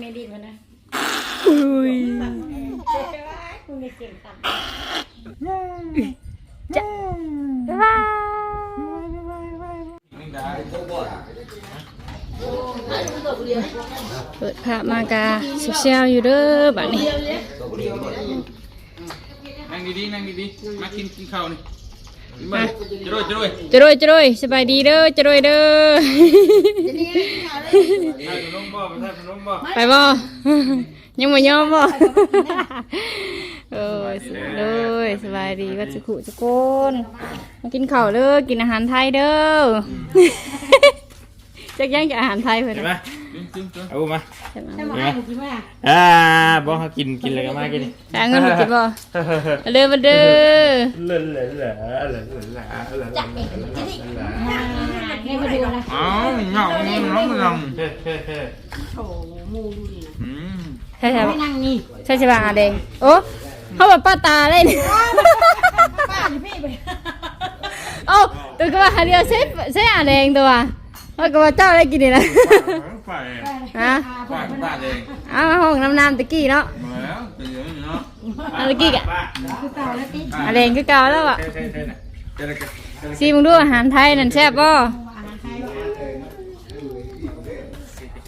ไม่ดีมันนะอุ้ยคุณไม่เก่งตัดบ๊ายบายเปิดภาพมากาเชียลอยู่เด้อบัดนี้นั่งดีๆนั่งดีๆมากินกินข้าวนี่มา จะด้วยจะด้วยจะโรยจะโรยสบายดีเด้อจะโรยเด้อใส่ขนมบ่ใส่ขนมบ่ไปบ่ยังไม่ยอมบ่เออสวยเลยสบายดีวัดสุขุทุกคนมากินข้าวเด้อกินอาหารไทยเด้อจักยังจะอาหารไทยเพิ่นเห็น ไหมน่ะกินกินกินเอามาใช่ไหมถ้ามาให้หนูกินไหมอะอ่าบอกเขากินกินอะไรกันมากินดิหาเงินมากินบ่มาเด้อมาเด้อเลอะเลอะเลอะเลอะเลอะเลอะเลอะจับเองจะดิให้มาดูนะอ้าวหยอกน้องน้องเฮ้เฮ้เฮ้โอ้มูดูดิอืมใช่ใช่ไม่นั่งนี่ใช่ใช่ป่ะอาแดงโอ้เขาแบบป้าตาเลยนี่ป้าอยู่พี่ไปโอ้ตัวก็ว่าหาเดียวเซ่เซ่อาแดงตัวว่าก็ว่าเจ้าอะไรกินนี่นะฝ่ายฮะฝ่ายบ้านเองเอามาห้องน้ำน้ำตะกี้เนาะมาแล้วเป็นอย่างนี้เนาะอันตะกี้กะคือเก่าแล้วติอาแดงคือเก่าแล้วอะเฮ้เฮ้เฮ้น่ะจะได้กันซีมึงดูอาหารไทยนั่นแซ่บบ่อาหารไทย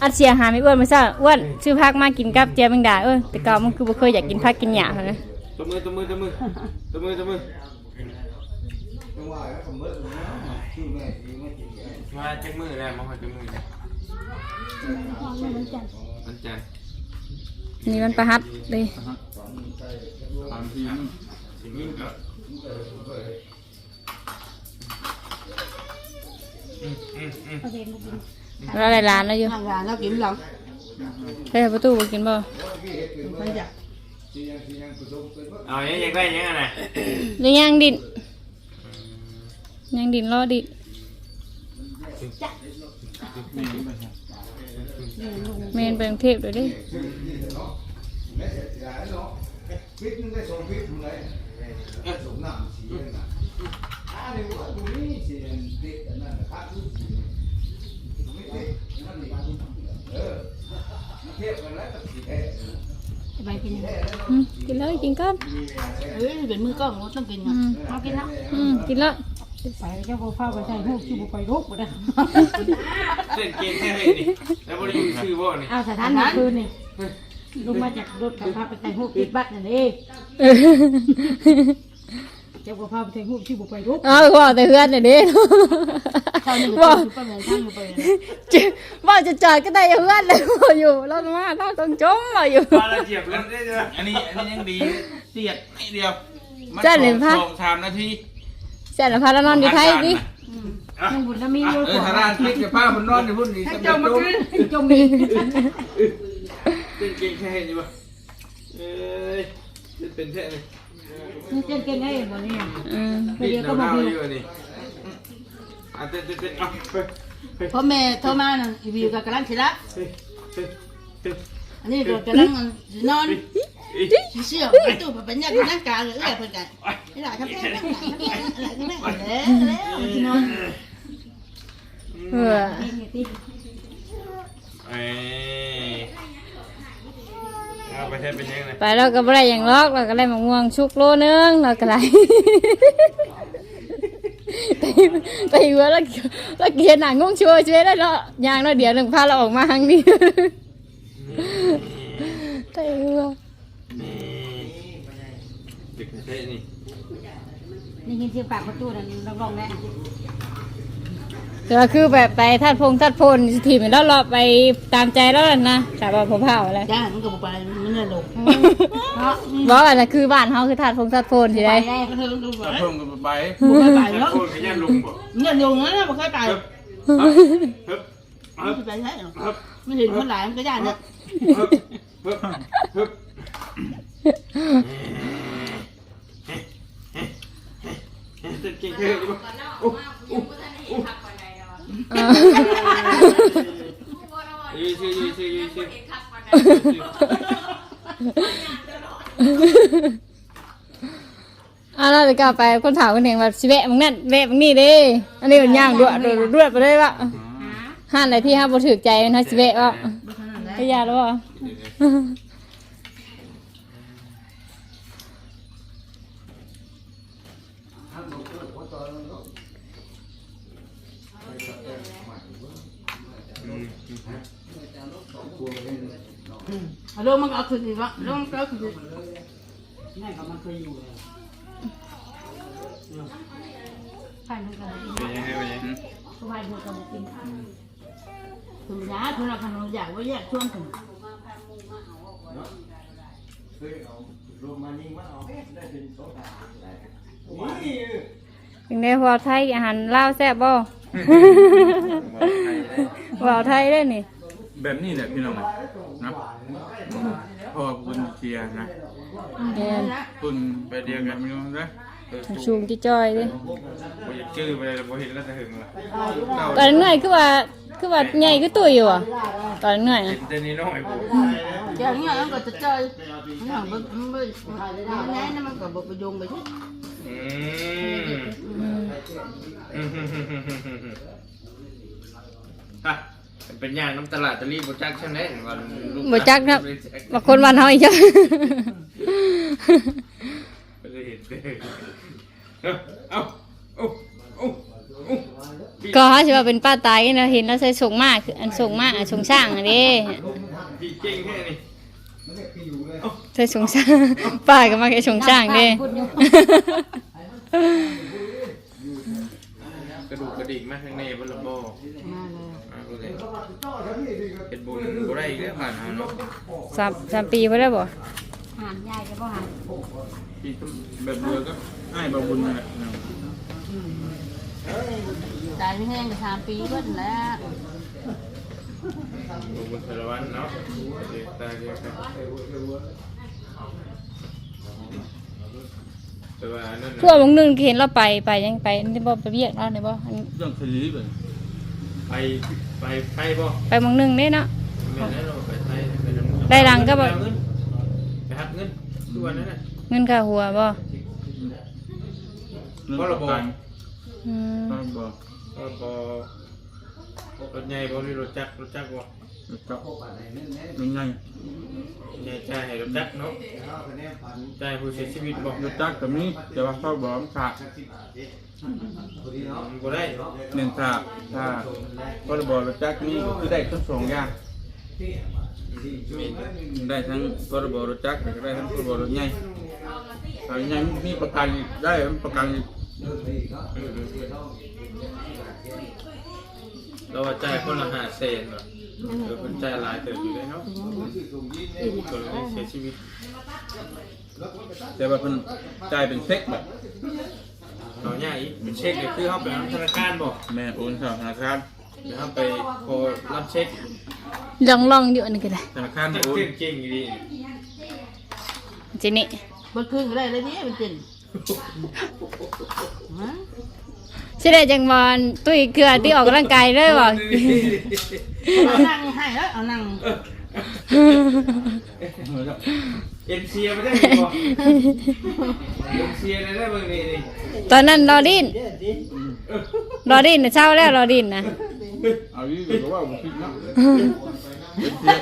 อัดเสียอาหารไม่อ้วนมาซะอ้วนซื้อผักมากินกับเจียแมงดาเอ้ยแต่เก่ามันคือบ่เคยอยากกินผักกินหญ้าเลยตัวมือตัวมือตัวมือตัวมือตัวมือมาเช็คมือแล้วมาขอเช็คมือแล้ว วันจันทร์นี่มันประหัดเลยสามทีมสี่มือแล้วแล้วอะไรร้านแล้วอยู่ทางร้านเรากินหรอใช่ประตูบ่กินบ่มันจะเอาอย่างยังได้ยังไงน่ะหรือยังดินยังดินรอดิน เมนไปกรุงเทพเดี๋ยวดิไปกินอืมกินเลยกินก่อนเฮ้ยเป็นมือกล้องรถต้องกินอืนะมเอากินละอืมกินแล้วไปเจ้าพ่อเฝ้าไปใส่หูชื่อบุไปรุกบ่ได้เส้นเกมแค่ไหนนี่แล้วบริยูชื่อบ่นี่เอาสถานที่คืนนี่ลงมาจากรถกับพาไปใส่หูปิดบัตรนั่นเองเออเจ้าพ่อเฝ้าไปใส่หูชื่อบุไปรุกเอาก็บอกแต่เพื่อนน่ะเด้ตอนนี้บอกอยู่ไปเหมือนข้างอยู่ไปจะบอกจะจอดก็ได้เพื่อนเลยบอกอยู่เรามาเราต้องจมบอกอยู่มาละเจียบกันได้จ้ะอันนี้อันนี้ยังดีเสียดไม่เดียวมันจ้าหนึ่งพันสองสามนาที แสนพาเรานอนอยู่ไทยดิยังบุญมีอยู่เออถ้าร้านพริกกับผ้ามันนอนอยู่พุ่นนี่ให้จะเจ้ามาจมขึ้นจมมีเป็นเก่งแค่เห็นอยู่ปะเอ้ยเป็นแค่นี้นี่เจนเก่งให้บ่เนี่ยอืมไปเดียวก็มาดีดีอยู่นี่อะเต้นเต้นเต้นเอาไปไปพ่อแม่โทรมาน่ะวิวกับกำลังสิละไปไปไปอันนี้ก็กำลังนอน อีเชื่อไปตู้เป็นญาตินักการเลยเอ้ยเพิ่นกันนี่ล่ะครับแม่อะไรก็แม่แล้วแล้วที่นอนเออเอ้ยเอาไปเทเป็นยังไงไปเราก็บ่ได้อย่างลอกเราก็ได้มะม่วงชุกโลนึงเราก็ได้ไปไปหัวแล้วแล้วเกียร์หนังงงชัวช่วยได้เนาะยางเราะเดี๋ยวหนึ่งพาเราออกมาทางนี้ไปหัว เด็กเท่นี่นี่ยินเสียงปากประตูนั่นร้องๆแม่ก็คือแบบไปทัดพงทัดพลทีมแล้วเราไปตามใจแล้วนะแต่ว่าผมเผาอะไรจ้ามันก็บ่ไปมันน่ะลงเนาะบอกว่าน่ะคือบ้านเฮาคือทัดพงทัดพลที่ไปได้ได้ก็เธอดูเพิ่มกันไปบ่เคยไปเนาะโคนขยันลุงบ่เงินลงนั้นบ่เคยไปฮึบฮึบไม่ไปได้หรอกไม่เห็นคนหลายมันก็ได้นะฮึบฮึบฮึบ เต้นเก่งแค่นี้ปะโอ้โอ้โอ้เออยืนชื่อยืนชื่อยืนชื่ออะเราจะกลับไปคนถามคนหนึ่งแบบสิแวะมึงนั่นแวะมึงนี่เด้ อันนี้มันย่างด้วยด้วยด้วยไปเลยวะห้านไหนที่ห้าบ่ถือใจมันให้สิแวะวะบ่เท่านั้นแหละไปยาแล้วบ่เอาลงมันก็เอาขึ้นอีกวะลงมันก็เอาขึ้นอีกนี่ก็มันเคยอยู่เลยไผ่มันก็บ่กินเป็นยังไงเป็นยังไงไผ่มันก็บ่กินถึงยาทุนละพันเราอยากว่าแยกช่วงถึงยัง ได้พอไทยอาหารลาวแซ่บบ่ว่าวไทยได้นี่ แบบนี้แหละพี่น้องนะพอคุณเชียร์นะแม่นคุณไปเดียวกันพี่น้องนะเออสูงที่จ้อยเด้บ่อยากชื่อไปเลยบ่เห็นแล้วจะหึงละตอนเหนื่อยคือว่าคือว่าใหญ่คือตุ้ยอยู่อะ ตอนเหนื่อยเห็นะนแต่นี้น้อยบ่เจ้าเนี่ยมันก็จะเจอมันก็มันไม่มันแน่นะมันก็บ่ไปโยงไปที่ อืมอืมฮะเป็นย่างน้ำตลาดตะลีบ่จักใช่ไหมวันลูบ่จักครับบางคนวันเฮาอีกจ้ะไม่ได้เห็นเลยเอาเอาเอาเอาก็เขาสิว่าเป็นป้าตายนะเห็นแล้วใส่ส่งมากคืออันส่งมากอันส่งสร้างอันนี้พี่เก่งแค่นี้ ใส่ส่งสร้างป้าก็มาแค่ส่งสร้างเด้กระดูกกระดิกมาข้างในบนลำโบมาเลยมาเลยเป็นบุญบ่ได้อีกแล้วผ่านเอาเนาะสามสามปีไปแล้วบ่หานยายจะบ่หานพี่แบบเรือก็ให้บาบุญนั่นแหละตายแห้งก็สามปีเพิ่นแล้ว บาบุญสารวัตรเนาะเด็กตายเดียวกันแต่ว่านั่นพวกบางนึงที่เห็นเราไปไปยังไปนี่บ่ไปเรียกเราเนี่ยบ่อันเรื่องคดีแบบไปไปไปบ่ไปบางนึงเด้เนาะ แม่นั้นเราไปไทยไปนำได้รังก็บ่ไปหักเงินทุกวันนั้นน่ะเงินค่าหัวบ่เพราะเราบอกอืมเราบอกเราบอก รถใหญ่บ่หรือรถจักรรถจักรบ่รถจักรยังไงใหญ่ใจให้รถจักรเนาะใจผู้เสียชีวิตบอกรถจักรกับนี้แต่ว่าเขาบอกมันขาดบ่ได้หนึ่งขาดถ้าก็ระบอกรถจักรนี้ก็คือได้ทั้งสองอย่างได้ทั้งก็ระบอกรถจักรก็ได้ทั้งก็ระบอกรถใหญ่ถ้าใหญ่มีประกันอีกได้ประกันอีก เราว่าจ่ายคนละห้าเซนเหรอเออคนจ่ายหลายเติบอยู่ได้เนาะคนเลยเสียชีวิต แต่ว่าเพิ่นจ่ายเป็นเช็คแบบเอาง่ายอีกเป็นเช็คเนี่ยคือเขาไปธนาคารบอกแม่โอนเข้าธนาคารเดี๋ยวเขาไปขอรับเช็คลองลองอยู่อันนี้ก็ได้ธนาคารโอนเก่งๆดีจินี่เบิดคืนก็ได้เลยนี่เป็นจริงฮะ สิได้จังบอลตุ้ยเกลือที่ออกกำลังกายเลยบ่เอานั่งให้แล้วเอานั่งเอ็นเซียไม่ได้บ่เอ็นเซียได้เบิ่งนี่นี่ตอนนั้นรอดินรอดินน่ะเช้าแล้วรอดินนะเอาอีกก็ว่าบ่คิดเนาะเอ็นเซีย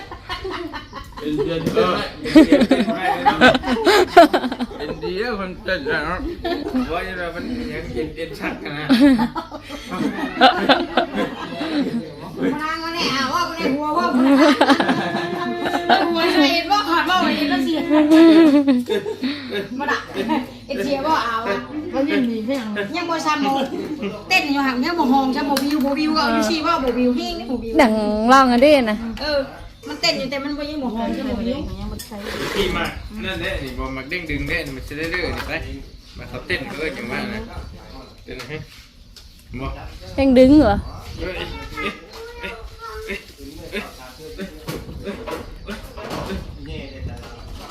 เอ็นเซียที่เต้นเอ็นเซียเต้นได้ ดีแล้วคนเต้นแล้วเนาะว่าจะแบบมันยังเอ็นเอ็นชัดกันนะมานั่งมาเนี่ยว่ามาเนี่ยหัวว่าหัวใส่เอ็นว่าขาดว่าเอ็นแล้วเสียมาด่าเอ็นเสียว่าเอาเขายังมีเพียงยังบ่ซ้ำโมเต้นอยู่ห่างยังบ่ห้องซ้ำบ่วิวบ่วิวก็เอาอยู่ซี่ว่าบ่วิวเฮงนี่บ่วิวดังลองกันดินะเออมันเต้นอยู่แต่มันบ่ยังบ่ห้องซ้ำบ่วิว ใส่พี่มานั่นแหละนี่บอมักเด้งดึงเด้มันจะได้เรื่อยนี่ไปมาเขาเต้นเอออย่างว่านะเต้นให้บ่ยังดึงเหรอเอ้ยเอ๊ะเอ๊ะเอ๊ะเอ๊ะเอ๊ะ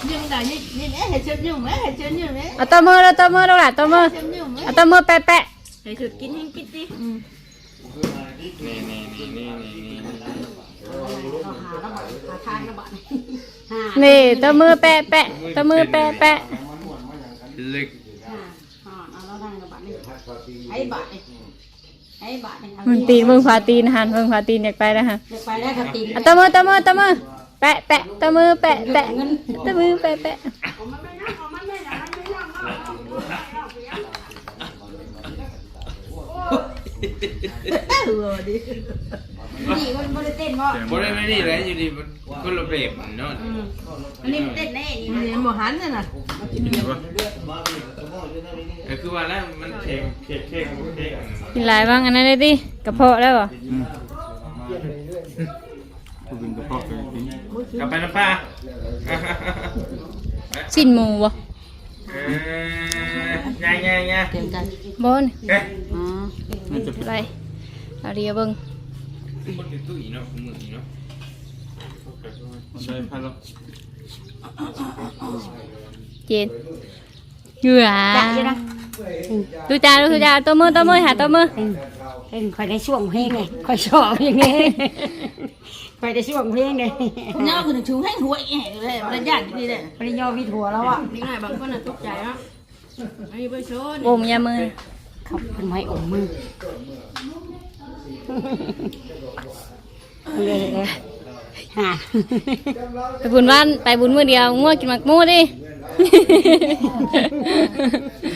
nhưng là như như mẹ hay chơi như mẹ hay chơi như mẹ เอาตัวมือเอาตัวมือดูหล่ะตัวมือ chơi như mẹ เอาตัวมือแปะแปะ hay thử kín hình kín đi นี่นี่นี่นี่นี่นี่ hà than các bạn hà นี่ตัวมือแปะแปะตัวมือแปะแปะลึก hà nó than các bạn đi ấy bạn đi ấy bạn đi มึงตีนมึงพาตีนหันมึงพาตีนอยากไปแล้วฮะ được phải đây là tìm เอาตัวมือตัวมือตัวมือแปะแปะตะมือแปะแปะตะมือแปะแปะ นี่มันบ่ได้เต้นบ่บ่ได้ไม่ดีเลยอยู่ดีมันคนละแบบมันเนาะอันนี้มันเต้นแน่นี่เรียนบ่หันน่ะน่ะกินดีป่ะเออคือว่าแล้วมันเค้กเค้กเค้กเค้กกินหลายบ้างอันนั้นเลยดิกระเพาะแล้วเหรอกูกินกระเพาะไปกินกลับไปนะป้าสิ้นหมูบ่เออง่ายง่ายง่ายเตรียมใจบนเอ๊ะอ๋อน่าจะเป็นไปเอาเรียเบิ่ง คนติดตู้อีเนาะมืออีเนาะใช่พันแล้วเจนเหงื่อจักอยู่นะดูจ้าดูจ้าตัวมือตัวมือหาตัวมือเต้นค่อยได้ช่วงเพลงไงค่อยชอบอย่างงี้ค่อยได้ช่วงเพลงไงคุณย่าคือถึงให้หัวอีแห่เลยมันญาติดีเลยปริญญาวิถัวแล้วอะนี่ไงบางคนน่ะตกใจเนาะอันนี้ไปโชว์โอมอยามือ ครับเพิ่นไว้อมมือเลยเลยฮะ ไปบุญบ้านไปบุญมือเดียวง่วงกินหมักหมูดิ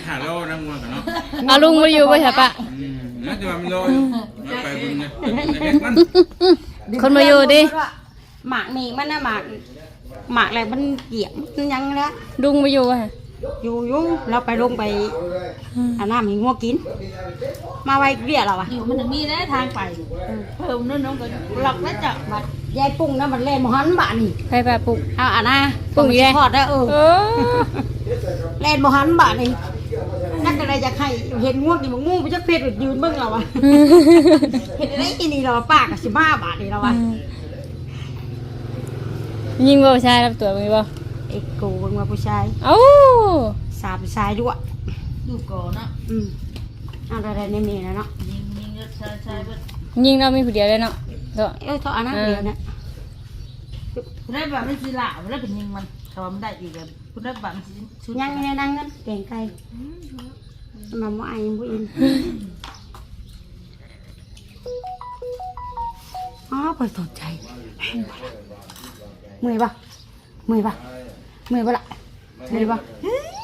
หาโลนั่งงัวกันเนาะเอาลุงมาอยู่ไปเถอะปะอืมน่าจะมามีโลอยู่มาไปบุญเนี่ยไปบุญเนี่ยเฮ็ดมันคนมาอยู่ดิหมากนี่มันน่ะหมากหมากอะไรมันเกี่ยมมันยังแล้วลุงมาอยู่ฮะ อยู่อยู่เราไปลงไปอาน้ำให้งัวกิน มาไว้เรียกเราอะอยู่มันถึงมีแล้วทางไปเพิ่มนู่นน้องก็หลักแล้วจ้ะบัดยายปุ้งนะมันเล่นมหันบ้านนี่ไปไปปลุกเอาอะนะปุ้งอีกแล้วทอดได้เออเออเล่นมหันบ้านนี่นักอะไรจะให้เห็นง่วงนี่มันงูไปจะเพชรยืนเบิ่งเราอะเห็นอะไรอีนี่เราปากกับสิบ้าบาทนี่เราอะยิงบ่ชายรับตัวมึงบ่ ไอ้กูเบิ่งว่าผู้ชายเอ้าสามชายด้วยดูก่อนนะอืมเอาอะไรในนี่นะเนาะยิงยิงก็ใช่ใช่เพิ่นยิงเรามีผู้เดียวเลยเนาะเถอะเอ้ยเท่าอันนั้นเดียวนะคุณได้แบบไม่สิละคุณได้เป็นยิงมันถ้าว่ามันได้อีกอะคุณได้แบบมันสิชุดยังไงนั่งกันเก่งไกลมาบ่อายยังบ่อินอ๋อเปิดตกใจเมื่อยปะเมื่อยปะ เมื่อยปะล่ะเมื่อยปะ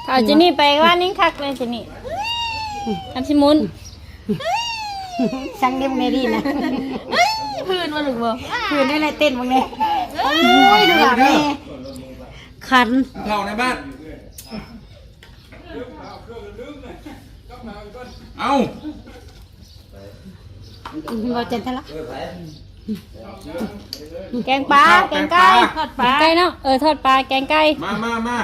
เอาเจนี่ไปว่านิ่งคักเลยเจนี่ทำสิมุนสั่งเด้มึงในดีนะพื้นมาหรือเปล่าคืนได้อะไรเต้นมึงเนี่ยโอ้ยดูหลังแม่ขันเท่าในบ้านเอ้าเราเจนทะละ แกงปลาแกงไก่ทอดปลาไก่เนาะเออทอดปลาแกงไก่มามามา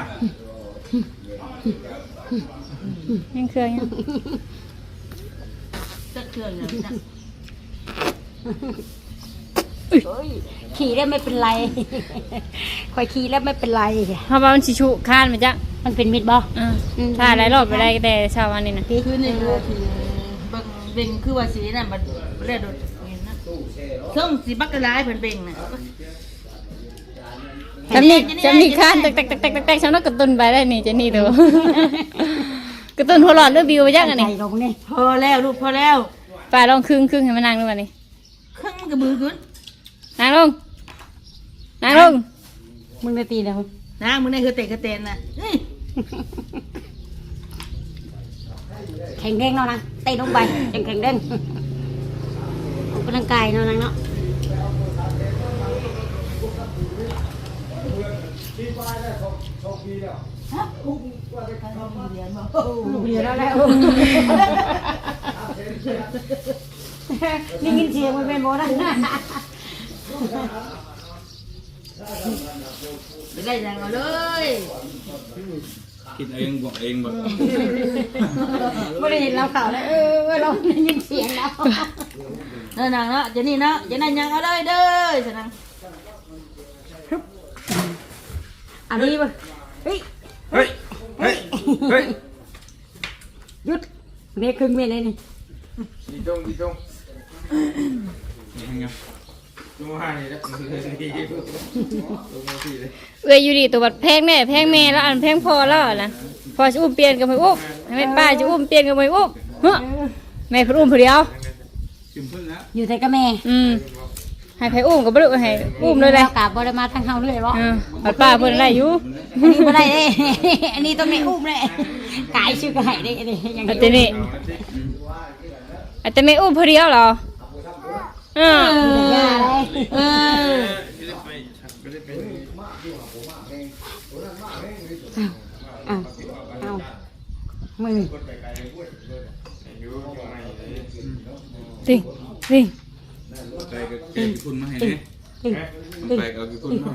ยังเครื่องยังจะเครื่องอย่างนี้นะขี่ได้ไม่เป็นไรคอยขี่แล้วไม่เป็นไรเพราะว่ามันชิชุคานมาจ้ะมันเป็นมิดบ่อ่าถ้าหลายรอบไปได้แต่เช้าวันนี้นะคือนี่คือที่เบิ่งเบ่งคือว่าสีน่ะมันเรียก โดดเห็นนะเครื่องสีบักกะลายเพิ่นเบ่งน่ะจำนี่จำนี่คานแตกแตกแตกแตกแตกฉันว่ากระตุนไปได้นี่เจนี่ตัวกระตุนหัวหลอดเรื่องบิวไปจ้ะกันใจนี่ลงนี่พอแล้วลูกพอแล้วปลาลองครึ่งครึ่งให้มันนั่งดูมานี่เครื่องมันกระมือขึ้นนั่งลงนั่งลงมึงได้ตีแล้วนางมึงนี่คือเตะกระเตนน่ะเฮ้ยแข็งแรงเนาะนะเตะลงไปแข็งแข็งแรงออกกำลังกายเนาะนางเนาะเดี๋ยวแล้วแหละนี่ยินเสียงมันเป็นโมนะไปได้ยังเอาเลย คิดเองบอกเองบอกไม่ได้ยินเราข่าวเลยเออเราได้ยินเสียงแล้ว เด้อนางเนาะเจะนี่เนาะเจะนั่นยังเอาเลยเด้อสนังอันนี้ป่ะเฮ้ยเฮ้ยเฮ้ยเฮ้ยหยุดเมฆครึ่งเมฆเลยนี่ดีตรงดีตรงยังไงดูว่านี่นะดีลงมาสิเลยเอ้ยอยู่ดีตัวบัดแพงแม่แพงแม่แล้วอันแพงพอแล้วนะพอจะอุ้มเปลี่ยนกันไปอุ้มให้แม่ป้าจะอุ้มเปลี่ยนกันไปอุ้มเฮ้อแม่เพิ่นอุ้มผู้เดียวจุ่มพึ่งแล้ว อยู่แต่กับแม่อืมให้ไผอุ้มก็บ่รู้ให้อุ้มเลยแหละกาบบ่ได้มาทางเฮาเลยบ่ เออปัดป้าเพิ่นได้อยู่อันนี้บ่ได้เด้ อันนี้ต้องได้อุ้มเลยกายชื่อก็ให้ได้เด้อย่างอันนี้อันนี้อุ้มผู้เดียวเหรอเอออย่าเลยเออไม่ได้ไปเอาเอามืออายุยัง ไงเลยสิสิไปกับเก่งคุณมาให้เนี่ยไปกับคุณมา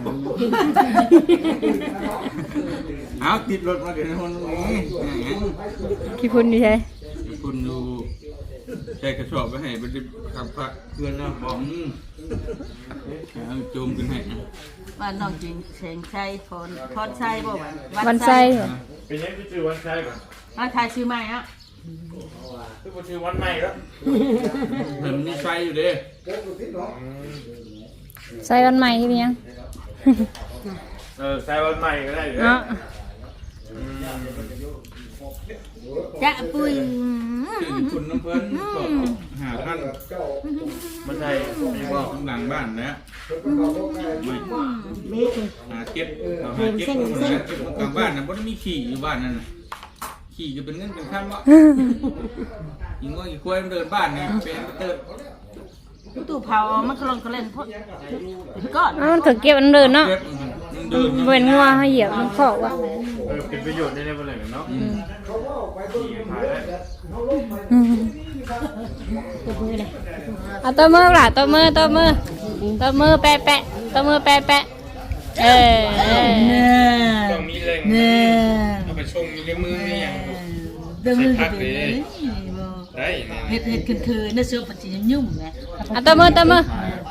เอาติดรถมาเดี๋ยวคนนี้ขี้พุ่นดีใช่คุณดูใส่กระสอบไปให้มันจะขับพักเพื่อนนะบอกเอาโจมกันให้นะบ้านน้องจริงเสียงชัยพรพรชัยบ่าวันไส้เหรอเป็นยังคือชื่อวันใช่ก่อนวันชัยชื่อใหม่อะ คือชื่อวันใหม่แล้วเห็นมีไฟอยู่เด้ไส้วันใหม่ที่เป็นยังเออใช่วันใหม่ก็ได้อยู่เนาะจะปุยชื่อคุณน้ำเพิ่นก็หาท่านมันใช่มีบอกข้างหลังบ้านนะไม่หาเก็บเอาหาเก็บหาเก็บกลางบ้านนะบ่ได้มีขี่อยู่บ้านนั่นน่ะ ขี่จะเป็นเงินเป็นข้ามวะยิงว่าอีกควายมันเดินบ้านเนี่ยเป็นเติร์ตู้เผามันกำลังก็เล่นพดก้อนอ้าวมันถึงเก็บมันเดินเนาะเก็บมันเดินเว้นงัวให้เหยียบมันขอกว่ะเออเป็นประโยชน์ได้ในวันไหนเนาะอืมขี่ขายได้อืมเอาตัวมือล่ะตัวมือตัวมือตัวมือแปะแปะตัวมือแปะแปะเออเออต้องมีแรงเน่เอาไปชงอยู่ในมือนี่ยั งเดินมือกันเลยได้เนี่ยเฮ็ดเฮ็ดคืนคืนน่าเสือปัจจิยุ่มนะเอาตัวมือตัวมือ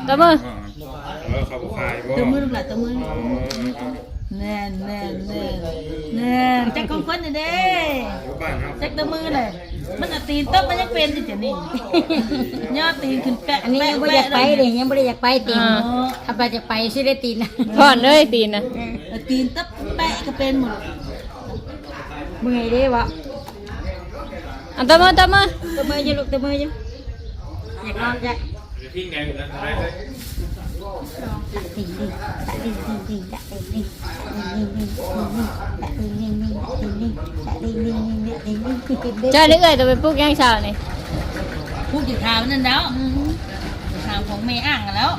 ตัวมือเออเขาขายบ่ตัวมือลูกหลานตัวมือแน่นแน่นแน่นแน่นจักของคนนี่เด้บ้านเฮาจักตัวมือเลยมันเอาตีนตบมันยังเป็นอยู่จ้ะนี่ย่อตีนขึ้นแปะอันนี้ยังบ่อยากไปเลยยังบ่ได้อยากไปตีนอ่าถ้าไปจะไปสิได้ตีนนะพอนเลยตีนนะเอาตีนตบแปะก็เป็นหมดเมื่อยเด้วะเอาตัวมือตัวมือตัวมืออยู่ลูกตัวมืออยู่อยากนอนจ้ะจะทิ้งไงอยู่นะได้เลยตีนดิตะตีนตีนตีนตะตีนดิตะตีนดิตะตีนดิตะตีนดิตะตีนดิตะตีนดิตะตีนดิตะตีนดิใช่หรือเอ้ยตัวไปปลูกยังเช้านี่พูดอยู่ทางนั่นแล้วทางของแม่อ่างแล้ว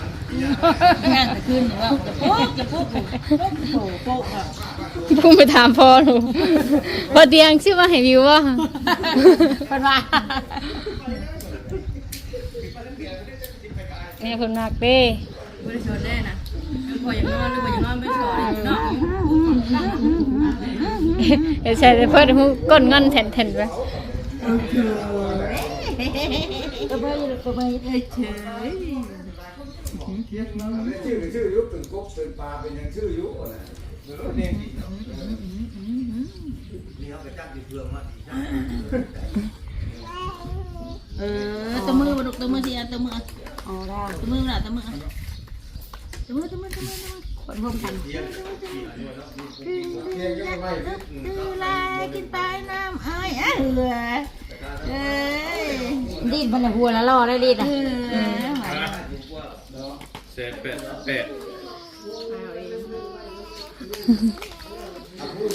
ไม่อ่างแต่คืนหรือว่าจะปุ๊กจะปุ๊กปุ๊กโผล่โป๊กอะพุ่งไปถามพ่อหนูพอเตียงชื่อมาให้วิวว่าเพิ่นว่าเนี่ยเพิ่นมากเด้ไม่ได้ชนได้นะพออย่างนอนหรือว่าอย่างนอนไม่ชวนเนาะเดี๋ยวใช่เพิ่อนหูก้นเงินแผ่นไปตัวมืออยู่ลูกตัวมืออยู่ เฉยชื่อชื่อยุบเป็นกบเป็นปลาเป็นยังชื่อยุบนะเนี่ยนี่เขาไปจับติดเพื่อมาเออตัวมือมาดุตัวมือทีอะมืออ๋อแล้ตัวมือน่ะตัวมือตัวมือตัวมือตัวมือคนร่วมกันคือลายกินปลายน้ำอ้ายเหลือเอ้ยดิ้นมันหัวละล่อได้ดิ้นเออะ เศษเป็ดเป็ด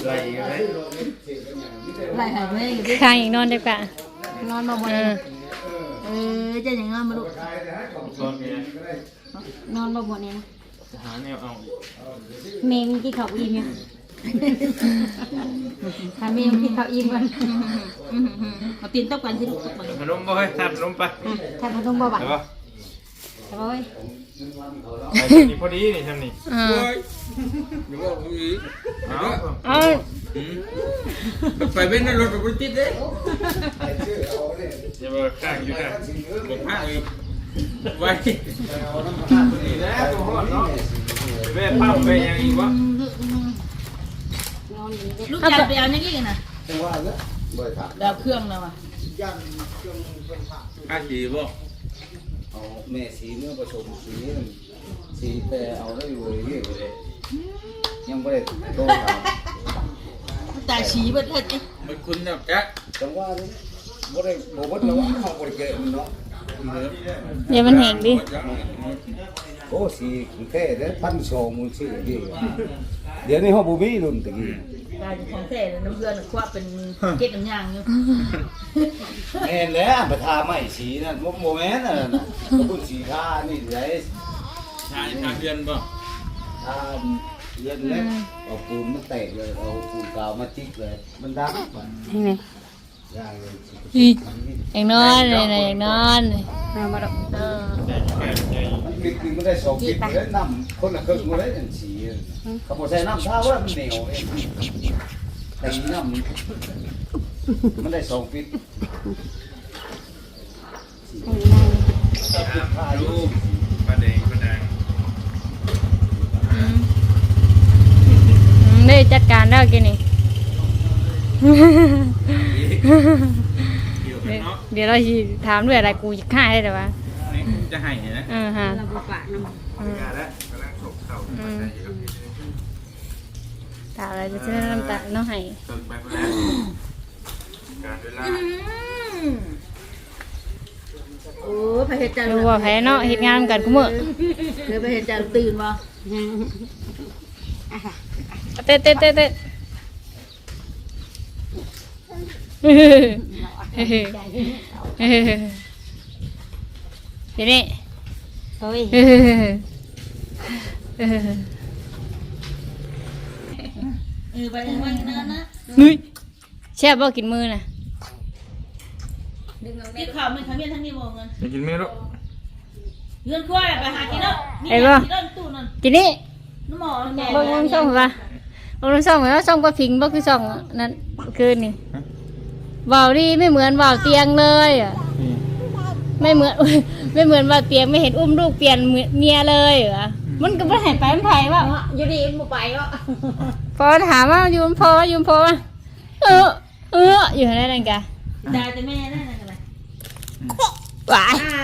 ไหลกันไหมลายหายไปดิข้างอีกนอนได้ปะนอนมาบนเออเออจะอย่างงั้นมาดุตอนนี้นอนมาบนเนี่ยนะจะหาแนวเอาเมย์มีที่เขาอิ่มอยู่ถ้าเมย์มีที่เขาอิ่มกันเอาตีนตบกันสิลูกตบกันขนมบ่ให้ทำขนมไปถ้าพนมบ่บัดแต่ว่าแต่ว่า พอดีนี่ทำนี่อ่าดี๋ว่ากผมอีกเอาเอาไปเป็นในรถกับรถติดเลยอย่าบอกข้างอยู่ข้าบอกข้างเออไว้นี่นะตัวหอดเนาะเว้ยป้าเว้ยังอีกวะลูกจับไปเอาเย่างนี้กันนะแต่าบบเครื่องแล้วอะอาชีพบ่ เอาแม่สีเนื้อผสมสีนั่นสีแต่เอาได้อยู่เลยเรื่อยเลยยังไม่ได้โตถามตาฉีเบิดเฮ็ดดิมันคุณเนี่ยแจ๊คจังหวะนี้บ่ได้บ่บ่แล้วว่าเขาบ่ได้เกะมันเนาะเดี๋ยวมันแห้งดิโอ้สีของแท้เด้พันสองมูลชื่อดีเดี๋ยวนี้เฮาบ่มีรุ่นตะกี้ กายของแท้น้ำเกลือน่ะควบเป็นเกล็ดน้ำยางอยู่แม่นแล้วไปทาไม้สีนั่นบ่บ่แม่นนั่นน่ะก็บุญสีทานี่ไดชายชายเพื่อนบ่ทาเย็นเล็กเอาปูนมาแตกเลยเอาปูนกาวมาจิกเลย มันดังไป นี่ไงย่างเลย อีอย่างนอนเลยนะอย่างนอนเอามาดอกเออใหญ่แก่ใหญ่มันปิดนี่มันได้สองปิดเลยน้ำคนละครึ่งมาเลยจังสีเขาบอกใส่น้ำท่าว่ามันเหนียวเองแต่นี่น้ำมันได้สองปิดรูปประเด็นประดังอืมได้จัดการแล้วกินนี่ เกี่ยวกันเนาะเดี๋ยวเราสิถามด้วยอะไรกูจะฆ่าได้แต่ว่านี่จะให้นะเออฮะเราบ่ปากนำการแล้วกำลังถกเข่ามาใจอยู่ถามอะไรจะเชื่อน้ำตาเน้องให้เติมไปแล้วการเวลาโอ้พระเฮจันรู้ว่าแพ้เนาะเฮ็ดงานกันกูมื้อเคือพระเฮจันตื่นบ่เต้เต้เต้เต้ เดี๋ยวนี้เฮ้ยเออไปทางวันนั้นนะนุ้ยแช่บบ่กินมือน่ะกินข้าวมันทั้งเมียทั้งนี่บ่เงินจะกินไม่รู้เงินคั่วไปหากินแล้วนี่กินแล้วตู้นั่นกินนี่น้ำหมอน้ำแดงบ่บ่ส่งว่าบ่รู้ส่งว่าส่งบ่พิงบ่คือส่งนั่นคืนนี่ ว่าวดีไม่เหมือนว่าวเตียงเลยอะไม่เหมือนไม่เหมือนว่าเตียงไม่เห็นอุ้มลูกเปลี่ยนเมียเลยเหรอมันก็ไม่หายไปมันไผว่า อยู่ดีบ่ไปก็พอถามว่าอยู่มันพออยู่มันพอว่าเออเอออยู่ไหนนั่นกะได้แต่แม่ได้นั่นกันเลยหวายอ่า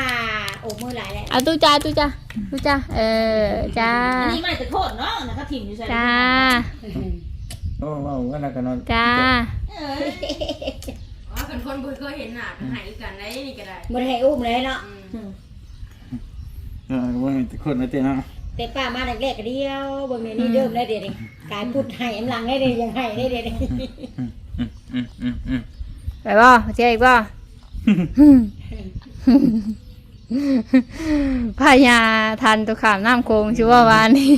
โอ้มือหลายแล้วเอาตู้จ้าตู้จ้าตู้จ้าเออจ้าอันนี้ไม่แต่โคตรเนาะนะครับถิ่มอยู่ใส่จ้าโอ้โหว่าแล้วกันนอนจ้าเอ้ยว่าเป็น คนบ่เคยเห็นหน้าก็หายกันได้นี่ก็ได้บ่ได้ให้อุ้มเลยเนาะเออว่าทุกคนนะเจ๊เนาะแต่ป้ามาแรกๆก็เดียวเบิ่งนี่เริ่มได้เดี๋ยวนี้กายพูดให้อำลังได้เดี๋ยวยังให้ได้เดี๋ยวนี้อืมอืมอืมอืมไปบ่เจ๊อีกบ่พายาทันตัวขามน้ำโคงชื่อว่าวานนี่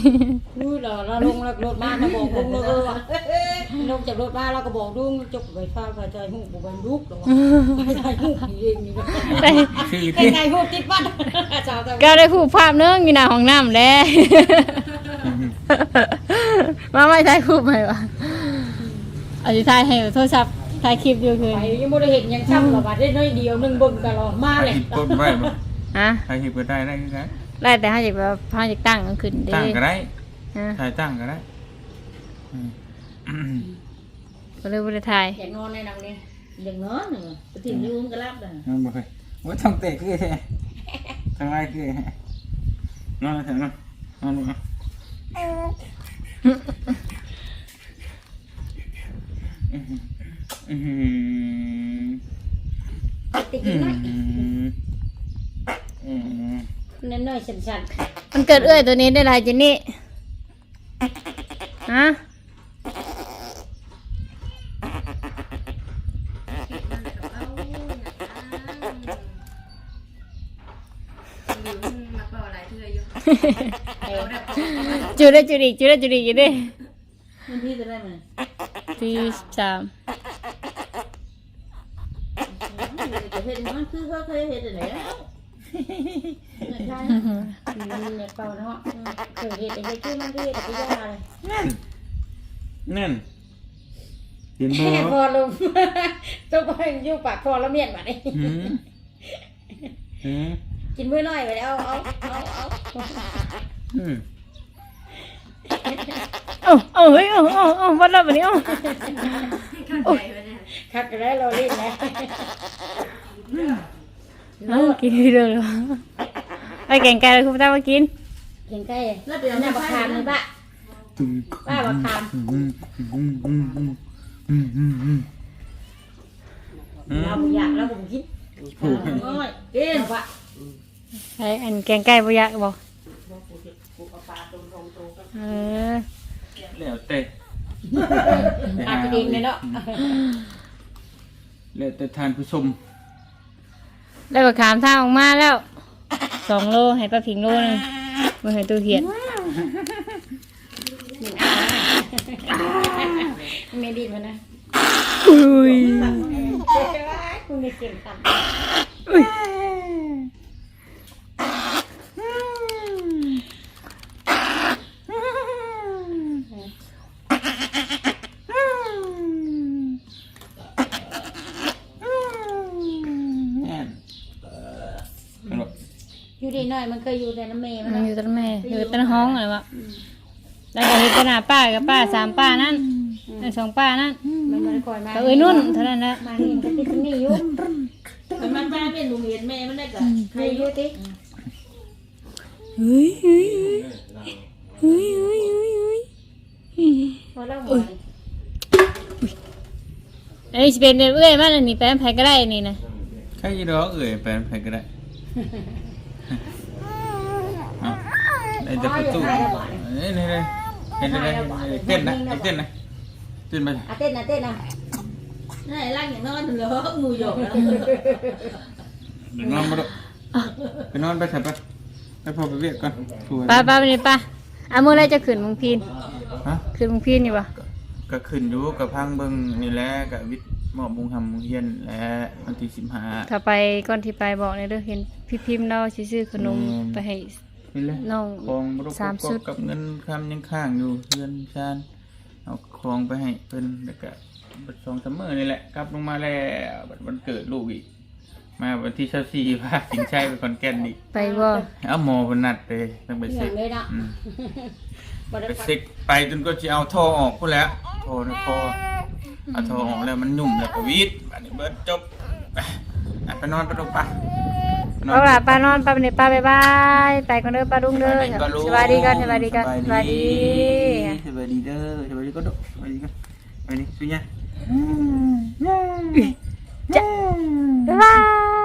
พูดเราเราลงรถมาเราบอกลุงเออว่ะลงจากรถมาเราก็บอกลุงจบไปฟ้าไปใจหูบ่เป็นลูกหรอกไปใจหูเองนี่ได้คือไกลๆหูติดบ้านสาวแต่ก็ได้ผู้ภาพเนื้ออยู่หน้าห้องน้ำแล้วมาไม่ถ่ายรูปไหมวะเอาจะถ่ายให้โทรศัพท์ถ่ายคลิปอยู่คืนไปยังบ่ได้เห็นยังช้ำหรอกว่าได้น้อยเดียวนึงเบิ่งตลอดมาเลยหิบต้นไว้บ่ฮะใครหิบก็ได้ได้ก็ได้ไล่แต่ห้าจากแบบห้าจากตั้งกลางคืนเด้ตั้งก็ได้ฮะถ่ายตั้งก็ได้อืมอืม ก็เลยบ่ได้ถ่ายอยากนอนในนังนี้อย่างน้อยหนึ่งไปถิ่มอยูมนก็รับเลยนั่นบ่เคยว่าต้องเตะคือแท้ทางไรคือนอนเถอะนอนนอนลงอะอืมติดน้อยอืมอืมน้อยๆสั่นมันเกิดเอื้อยตัวนี้ได้ไรเจนนี่ฮะ อยู่มาเปล่าหลายเทื่ออยู่ จุดได้จุดอีกจุดได้จุดอีกอยู่ดิมันพี่จะได้ไหมที่สามจะเห็นมันคือเขาเคยเห็นอะไรแล้วๆใช่เนี่ยเป่าเนาะเคยเห็นไอ้ที่มันเรียกไปย่าเลยนั่นนั่นเห็นบ่พอลงต้องไปอยู่ปากคอแล้วเมียนมาดิหืมหืม กินมื้อน่อยไปแล้วเอาเอาเอาอืมเอาเอาเฮ้ยเอาเอาเอาวัดแล้วบัดนี้เอาโอ้ยคักไล้เราเล่นนะเอากินเด้อไปแกงไก่เลยคุณตามากินแกงไก่แล้วเดี๋ยวน้ำบักคามเลยป้าป้าบักคามอืออืออืออืออือเราอยากเราบุกินโอ้ยกินปะ ไออันแกงไก่บ่อยากบอกโอเคปลาตุนทงตุนเออแล้วแต่อาจจะดินเลยเนาะแล้วแต่ทานผู้ชมได้บักขามทางออกมาแล้วสองโลให้ป้าผิงโลหนึงมือให้ตู้เหียดไม่ดีมันนะอุ้ยคุณไม่เก่งกัน แน่นเป็นแบบ อยู่ดีห น่อยมันเคยอยู่ในน้ำเมย์มันมันอยู่ตั้งแม่อยู่ตั้งห้องอะไรวะแล้วก็เห็นขนาดป้ากับป้าสามป้านั่นไอ้สองป้านั่นมันมันคอยมาก็เอ้ยนุ่นเท่านั้นแหละมานี่มันติดนี่อยู่แต่มันมาเป็นโรงเรียนแม่มันได้กับใครอยู่ติเฮ้ยเฮ้ยเฮ้ยเฮ้ยเฮ้ยเฮ้ยพอแล้วหมดอันนี้สิเป็นเอื้อยมันอันนี้แปลงแพ้ก็ได้อันนี่นะใครจะรอเอ่ยแปลนใครก็ได้เอา ได้จะประตูเอ้ยนี่เลยเห็นเลยเต้นนะเต้นนะเต้นไปอะเต้นนะเต้นนะนี่ร่างอย่างนอนเหรองูหยกแล้วเดี๋ยวนอนมาดูไปนอนไปเถอะไปไปพอไปเวียกก่อนทัวร์ป้าป้าไปนี่ป้าอะมื่อไรจะขึ้นมึงพีนฮะขึ้นมึงพีนอยู่ปะก็ขึ้นอยู่กับพังเบิ่งนี่แหละกับวิทย์หมอบมุงทำมุงเฮียนและวันที่สิบห้าถ้าไปก่อนที่ไปบอกในอยเด้อเห็นพี่พิมพ์เราสิซื้อขนมไปให้ นี่แหละน้องของบรุสามชุด กับเงินคำยังข้างอยู่เพื่อนชานเอาของไปให้เพิ่นแล้วก็บัดสองสามมื้อนี่แหละกลับลงมาแล้วบัดวันเกิดลูกอีก มาวันที่เช้าสี่พาสิงชัยไปคอนแก่นอีกไปบ่เอาหมอเพนนัดเลยต้องไปเหนื่เช็อยคเลยนะอืมบ่ได้ไปเช็คไปจนก็จะเอาท่อออกพู้นแหล้วท่อในคอเอาท่อออกแล้วมันหนุ่มแล้วก็วิดอันนี้เบิดจบไปอะไปนอนไปลงไปไปนอน เอาล่ะป้านอนป้าเป็นป้าบายบายไปกันเด้อป้าลุงเด้อสวัสดีกันสวัสดีกันสวัสดีสวัสดีเด้อสวัสดีก็ดุสวัสดีกันสวัสดีสุญญาจ้าบ๊ายบาย